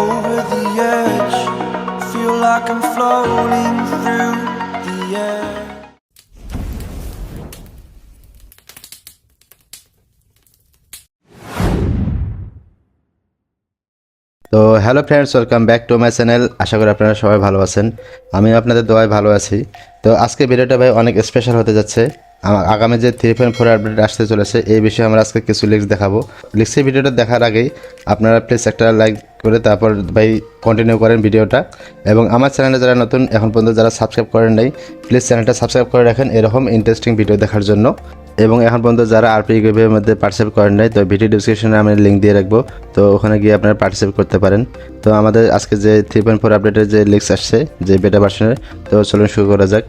over the edge. Feel like I'm floating through the air. তো hello friends welcome back to my channel আশা করি আপনারা সবাই ভালো আছেন। আমি আপনাদের দোয়ায় ভালো আছি। তো আজকে ভিডিওটা ভাই অনেক স্পেশাল হতে যাচ্ছে। আগামী যে থ্রি পয়েন্ট ফোর আপডেট আসতে চলেছে, এই বিষয়ে আমরা আজকে কিছু লিক্স দেখাবো। লিক্সের ভিডিওটা দেখার আগেই আপনারা প্লিজ একটা লাইক করে তারপর ভাই কন্টিনিউ করেন ভিডিওটা। এবং আমার চ্যানেলে যারা নতুন, এখন পর্যন্ত যারা সাবস্ক্রাইব করেন নাই প্লিজ চ্যানেলটা সাবস্ক্রাইব করে রাখেন এরকম ইন্টারেস্টিং ভিডিও দেখার জন্য। এবং এখন পর্যন্ত যারা আরপি গেমের মধ্যে পার্টিসিপেট করেন নাই, তো ভিডিও ডিসক্রিপশনে আমি লিঙ্ক দিয়ে রাখব। তো ওখানে গিয়ে আপনারা পার্টিসিপেট করতে পারেন। তো আমাদের আজকে যে থ্রি পয়েন্ট ফোর আপডেটের যে লিক্স আসছে, যে বেটা ভার্সনের তো চলুন শুরু করা যাক।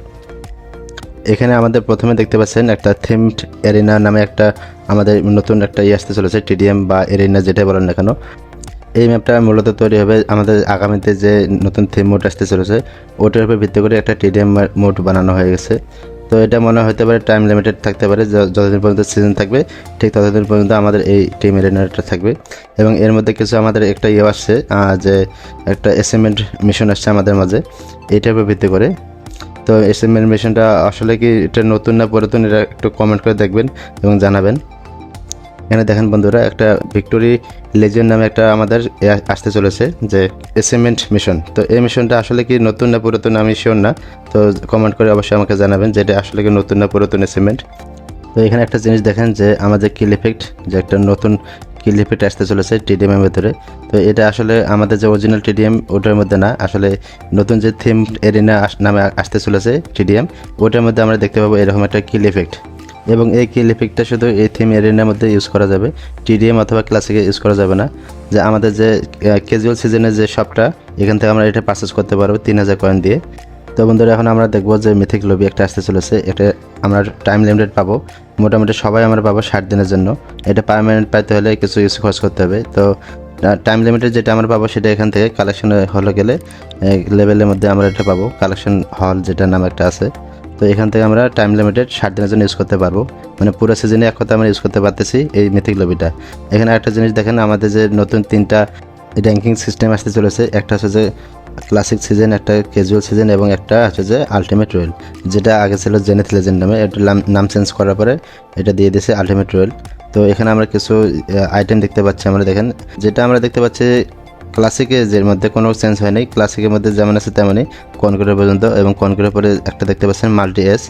এখানে আমাদের প্রথমে দেখতে পাচ্ছেন একটা থিমড এরিনা নামে একটা আমাদের নতুন একটা ইয়ে আসতে চলেছে টিডিএম বা এরিনা যেটাই বলেন না কেন। এই ম্যাপটা মূলত তৈরি হবে আমাদের আগামীতে যে নতুন থিম মোড আসতে চলেছে, ওটার উপর ভিত্তি করে একটা টিডিএম মোড বানানো হয়ে গেছে। তো এটা মনে হতে পারে টাইম লিমিটেড থাকতে পারে যতদিন পর্যন্ত সিজন থাকবে, ঠিক ততদিন পর্যন্ত আমাদের এই টিম এরিনাটা থাকবে। এবং এর মধ্যে কিছু আমাদের একটা ইয়ে আসছে যে একটা এসএমএন্ট মিশন আসছে আমাদের মাঝে এইটার উপর ভিত্তি করে। তো এসএমএল মিশনটা আসলে কি এটা নতুন না পুরাতন, এটা একটু কমেন্ট করে দেখবেন এবং জানাবেন। এখানে দেখেন বন্ধুরা, একটা ভিক্টোরি লেজেন্ড নামে একটা আমাদের আসতে চলেছে যে এসএমএন্ট মিশন। তো এই মিশনটা আসলে কি নতুন না পুরাতন আমি শিওর না। তো কমেন্ট করে অবশ্যই আমাকে জানাবেন যে এটা আসলে কি নতুন না পুরাতন এসএমএন্ট তো এখানে একটা জিনিস দেখেন যে আমাদের কিল ইফেক্ট যে একটা নতুন কিল ইফেক্ট আসতে চলেছে টিডিএম এর ভেতরে। তো এটা আসলে আমাদের যে অরিজিনাল টিডিএম ওটার মধ্যে না, আসলে নতুন যে থিম এরিনা নামে আসতে চলেছে টিডিএম ওটার মধ্যে আমরা দেখতে পাবো এরকম একটা কিল ইফেক্ট এবং এই কিল ইফেক্টটা শুধু এই থিম এরিনার মধ্যে ইউজ করা যাবে। টিডিএম অথবা ক্লাসিকে ইউজ করা যাবে না। যে আমাদের যে ক্যাজুয়াল সিজনের যে শপটা এখান থেকে আমরা এটা পারচেস করতে পারব তিন হাজার কয়েন দিয়ে। তো বন্ধুরা, এখন আমরা দেখব যে মিথিক লবি একটা আসতে চলেছে। এটা আমরা টাইম লিমিটেড পাবো। মোটামুটি সবাই আমরা পাবো ষাট দিনের জন্য। এটা পারমানেন্ট পাইতে হলে কিছু কিছু খরচ করতে হবে। তো টাইম লিমিটেড যেটা আমরা পাবো সেটা এখান থেকে কালেকশন হলে গেলে লেভেলের মধ্যে আমরা এটা পাবো। কালেকশন হল যেটা নাম একটা আছে। তো এখান থেকে আমরা টাইম লিমিটেড ষাট দিনের জন্য ইউজ করতে পারব। মানে পুরো সিজনে এক কথা আমরা ইউজ করতে পারতেছি এই মিথিক লবিটা এখানে একটা জিনিস দেখেন, আমাদের যে নতুন তিনটা র্যাঙ্কিং সিস্টেম আসতে চলেছে, একটা হচ্ছে যে ক্লাসিক সিজন একটা ক্যাজুয়াল সিজন এবং একটা হচ্ছে যে আলটিমেট রয়েল যেটা আগে ছিল জেনেথ লেজেন্ড নামে এটা নাম- চেঞ্জ করার পরে এটা দিয়ে দিয়েছে আলটিমেট রয়েল তো এখানে আমরা কিছু আইটেম দেখতে পাচ্ছি আমরা, দেখেন। যেটা আমরা দেখতে পাচ্ছি ক্লাসিকে যের মধ্যে কোনো চেঞ্জ হয় নাই। ক্লাসিকের মধ্যে যেমন আছে তেমনই কনকুরের পর্যন্ত এবং কনকুরের পরে একটা দেখতে পাচ্ছেন মাল্টি এস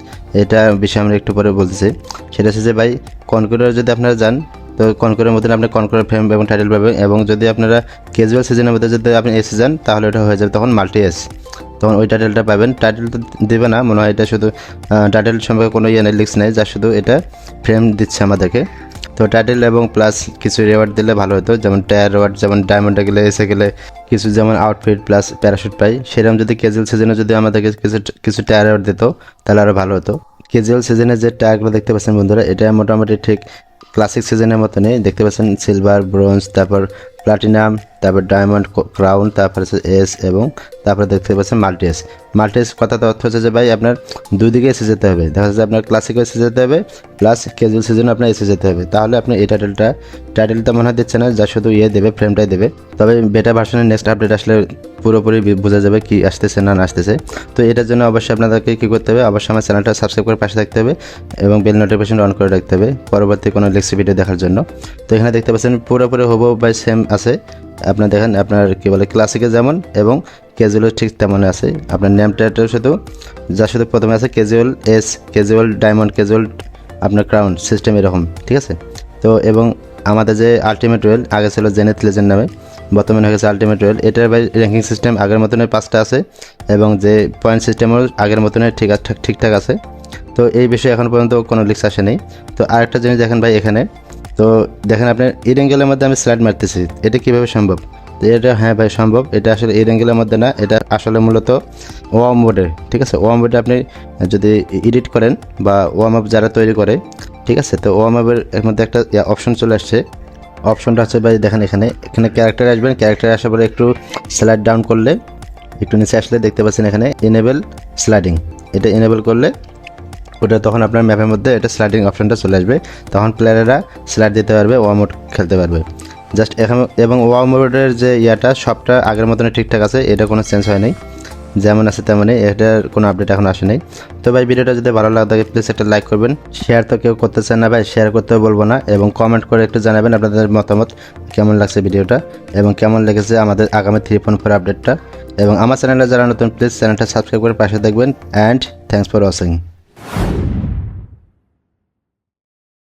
এটা বিষয়ে আমরা একটু পরে বলতেছি। সেটা হচ্ছে যে ভাই কনকুরের যদি আপনারা যান, তো কনকুরের মধ্যে আপনি কনকুরের ফ্রেম এবং টাইটেল পাবেন এবং যদি আপনারা ক্যাজুয়াল সিজনের মধ্যে যদি আপনি এসে যান, তাহলে ওটা হয়ে যাবে তখন মাল্টি এস তখন ওই টাইটেলটা পাবেন। টাইটেল তো দেবে না, মনে হয় এটা শুধু টাইটেল সম্পর্কে কোনো ইয়ে লিক্স নেই যা শুধু এটা ফ্রেম দিচ্ছে আমাদেরকে। তো টাইটেল এবং প্লাস কিছু রেওয়ার্ড দিলে ভালো হতো। যেমন টায়ার রেওয়ার্ড যেমন ডায়মন্ডে গেলে এসে গেলে কিছু যেমন আউটফিট প্লাস প্যারাশুট পাই। সেরকম যদি ক্যাজুয়াল সিজনে যদি আমাদেরকে কিছু কিছু টায়ার রেওয়ার্ড দিত, তাহলে আরও ভালো হতো। ক্যাজুয়াল সিজনে যে টায়ারগুলো দেখতে পাচ্ছেন বন্ধুরা, এটা মোটামুটি ঠিক ক্লাসিক সিজনের মতো নেই দেখতে পাচ্ছেন সিলভার ব্রোঞ্জ তারপর প্লাটিনাম, তারপর ডায়মন্ড ক্রাউন, তারপর হচ্ছে এস এবং তারপরে দেখতে পাচ্ছেন মাল্টি এস মাল্টি এস কথাটা অর্থ হচ্ছে যে ভাই আপনার দুই দিকে এসে যেতে হবে। দেখা যাচ্ছে আপনার ক্লাসিক এসে যেতে হবে প্লাস ক্যাজুয়াল সিজনে আপনার এসে যেতে হবে। তাহলে আপনি এই টাইটেলটা টাইটেলটা মনে হয় দিচ্ছে না, যা শুধু ইয়ে দেবে ফ্রেমটাই দেবে। তবে বেটা ভার্সনের নেক্সট আপডেট আসলে পুরোপুরি বোঝা যাবে কি আসতেছে না না আসতেছে। তো এটার জন্য অবশ্যই আপনাদেরকে কী করতে হবে, অবশ্যই আমার চ্যানেলটা সাবস্ক্রাইব করে পাশে থাকতে হবে এবং বেল নোটিফিকেশন অন করে রাখতে হবে, পরবর্তী কোনো লেক্সি ভিডিও দেখার জন্য। তো এখানে দেখতে পাচ্ছেন পুরোপুরি হব বাই সেম আছে। আপনার দেখেন, আপনার কী বলে ক্লাসিকে যেমন এবং ক্যাজুয়াল ঠিক তেমন আছে। আপনার নেম টাইটেল শুধু যা শুধু প্রথমে আছে casual ace casual diamond casual আপনার ক্রাউন সিস্টেম এরকম, ঠিক আছে? তো এবং আমাদের যে আলটিমেট রয়েল আগে ছিল জেনেথ লেজেন্ড নামে, বর্তমানে হয়ে গেছে আলটিমেট রয়েল এটার বাই র্যাঙ্কিং সিস্টেম আগের মতনই পাঁচটা আছে এবং যে পয়েন্ট সিস্টেমও আগের মতনই ঠিক ঠিকঠাক আছে। তো এই বিষয়ে এখন পর্যন্ত কোনো লিক্স আসেনি। তো আরেকটা জিনিস দেখেন ভাই এখানে তো দেখেন আপনার এই অ্যাঙ্গেলের মধ্যে আমি স্লাইড মারতেছি। এটা কীভাবে সম্ভব? তো এটা হ্যাঁ ভাই, সম্ভব। এটা আসলে এই অ্যাঙ্গেলের মধ্যে না, এটা আসলে মূলত ওয়াম বোর্ডে ঠিক আছে? ওয়াম বোর্ডে আপনি যদি এডিট করেন বা ওয়াম আপ যারা তৈরি করে, ঠিক আছে? তো ওয়াম আপের এর মধ্যে একটা অপশন চলে আসছে। অপশনটা হচ্ছে ভাই, দেখেন এখানে এখানে ক্যারেক্টার আসবেন। ক্যারেক্টার আসার পরে একটু স্লাইড ডাউন করলে, একটু নিচে আসলে দেখতে পাচ্ছেন এখানে এনেবেল স্লাইডিং এটা এনেবেল করলে ওটা তখন আপনার ম্যাপের মধ্যে এটা স্লাইডিং অপশনটা চলে আসবে। তখন প্লেয়ারেরা স্লাইড দিতে পারবে ওয়ার্ম আউট খেলতে পারবে। জাস্ট এখানে, এবং ওয়াও মোডের যে ইয়াটা, সবটা আগের মতনই ঠিকঠাক আছে, এটা কোনো চেঞ্জ হয় নাই। যেমন আছে তেমনই, এটার কোনো আপডেট এখন আসে নাই। তো ভাই, ভিডিওটা যদি ভালো লাগে থাকে প্লিজ একটা লাইক করবেন। শেয়ার তো কেউ করতে চান না ভাই শেয়ার করতেও বলব না, এবং কমেন্ট করে একটু জানাবেন আপনাদের মতামত, কেমন লাগছে ভিডিওটা, এবং কেমন লেগেছে আমাদের আগামী থ্রি ফোন ফোর আপডেটটা এবং আমার চ্যানেলে যারা নতুন প্লিজ চ্যানেলটা সাবস্ক্রাইব করে পাশে দেখবেন অ্যান্ড থ্যাংকস ফর ওয়াচিং